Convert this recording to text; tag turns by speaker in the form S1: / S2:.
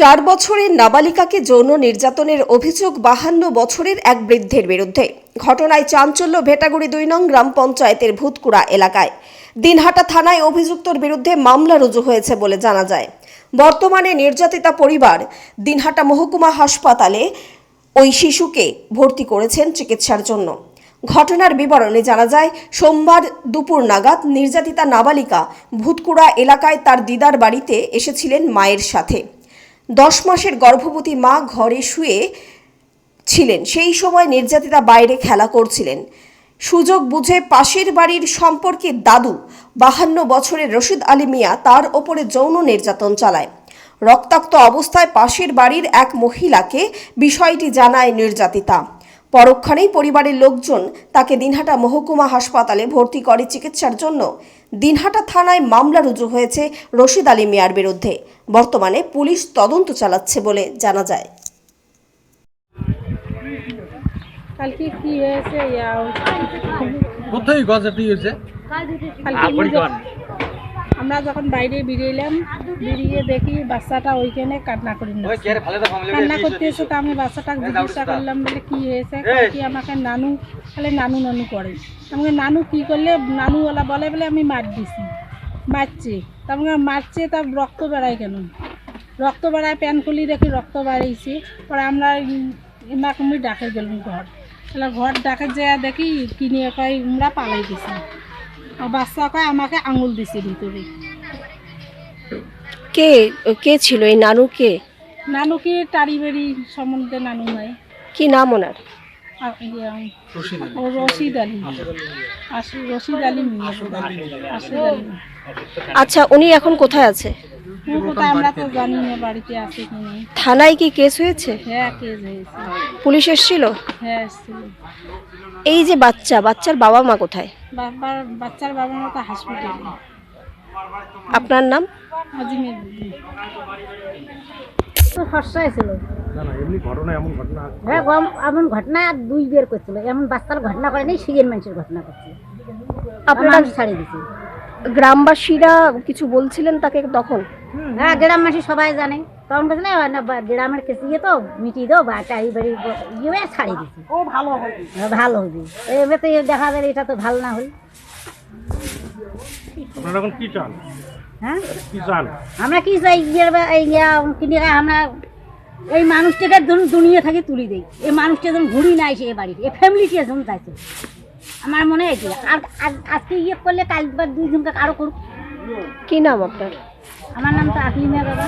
S1: চার বছরের নাবালিকাকে যৌন নির্যাতনের অভিযোগ বাহান্ন বছরের এক বৃদ্ধের বিরুদ্ধে। ঘটনায় চাঞ্চল্য ভেটাগুড়ি দুই নং গ্রাম পঞ্চায়েতের ভূতকুড়া এলাকায়। দিনহাটা থানায় অভিযুক্তর বিরুদ্ধে মামলা রুজু হয়েছে বলে জানা যায়। বর্তমানে নির্যাতিতা পরিবার দিনহাটা মহকুমা হাসপাতালে ওই শিশুকে ভর্তি করেছেন চিকিৎসার জন্য। ঘটনার বিবরণে জানা যায়, সোমবার দুপুর নাগাদ নির্যাতিতা নাবালিকা ভূতকুড়া এলাকায় তার দিদার বাড়িতে এসেছিলেন মায়ের সাথে। দশ মাসের গর্ভবতী মা ঘরে শুয়ে ছিলেন। সেই সময় নির্যাতিতা বাইরে খেলা করছিলেন। সুযোগ বুঝে পাশের বাড়ির সম্পর্কে দাদু, বাহান্ন বছরের রশিদ আলী মিয়া, তার ওপরে যৌন নির্যাতন চালায়। রক্তাক্ত অবস্থায় পাশের বাড়ির এক মহিলাকে বিষয়টি জানায় নির্যাতিতা। পরক্ষণেই পরিবারের লোকজন তাকে দিনহাটা মহকুমা হাসপাতালে ভর্তি করে চিকিৎসার জন্য। দিনহাটা থানায় মামলা রুজু হয়েছে রশিদ আলী মিয়ার বিরুদ্ধে। বর্তমানে পুলিশ তদন্ত চালাচ্ছে বলে জানা যায়।
S2: কালকে কি হয়েছে? ইয়া
S3: কোথায় গজাটি হয়েছে?
S2: আমরা যখন বাইরে বেরিয়েলাম বেরিয়ে দেখি বাচ্চাটা ওইখানে কান্না করি না কান্না করতেছে তো আমি বাচ্চাটাকে জিজ্ঞাসা করলাম বলে কি হয়েছে? কি আমাকে নানু তাহলে নানু নানু করে। আমাকে নানু কি করলে? নানুওয়ালা বলে বলে আমি মার দিছি। মারছে। তা আমাকে মারছে? তা রক্ত বেড়ায় কেন? রক্ত বেড়ায় প্যান খুলি দেখি রক্ত বেড়াইছে। পরে আমরা এমাকে আমি ডাকে গেলাম ঘর। তাহলে ঘর ডাকে যে দেখি কিনে কয় আমরা পালাই দিছি বাচ্চা কয় আমাকে আঙুল দিছে ভিতরে।
S1: কে কে ছিল? এই নানু কে?
S2: নানু কি টারি সম্বন্ধে নানু নাই।
S1: কি নাম ওনার?
S2: ও রশিদ আলী। রশিদ আলী
S1: আচ্ছা উনি এখন কোথায় আছে?
S2: আমরা তো জানি না বাড়িতে আছে কি নেই।
S1: থানায় কি কেস হয়েছে?
S2: হ্যাঁ কেস হয়েছে।
S1: পুলিশ এসেছিল?
S2: হ্যাঁ এসেছিল।
S1: এই যে বাচ্চা বাচ্চার বাবা মা কোথায়?
S2: বাবার বাচ্চার
S1: আপনার নাম?
S2: আজিমের
S4: তো ফর্সায় ছিল
S3: না না এমনি ঘটনা এমন ঘটনা।
S4: হ্যাঁ গম এমন ঘটনা দুই বের করছিল। এমন বাচ্চার ঘটনা করে নেই সিগের মানুষের ঘটনা করছিল।
S1: আপনারা
S4: ছাড়িয়ে দিছে
S1: গ্রামবাসীরা কিছু বলছিলেন তাকে তখন?
S4: হ্যাঁ গ্রাম মানুষ সবাই জানে। তখন বলছে না গ্রামের কেসে গিয়ে তো মিটিয়ে দাও বা টাই বাড়ি ইয়ে ছাড়িয়ে দিছে ও ভালো হবে। ভালো হবে। এবার তো দেখা যায় এটা তো ভালো না হল।
S3: আপনারা এখন কি চান?
S4: হ্যাঁ?
S3: কি চান?
S4: আমরা কি চাই ইয়ের বা- ইয়া কিনে আমরা এই মানুষটাকে ধরুন দুনিয়া থেকে তুলি দেই। এই মানুষটা যখন ঘুরি না এসে এ বাড়িতে এই ফ্যামিলিটা যখন চাইছে আমার মনে হয় কি আর আজ- আজকে ইয়ে করলে কাল বা দুই দিনকে আরও করুক।
S1: কি নাম আপনার?
S4: আমার নাম তো আকলিমা বাবা।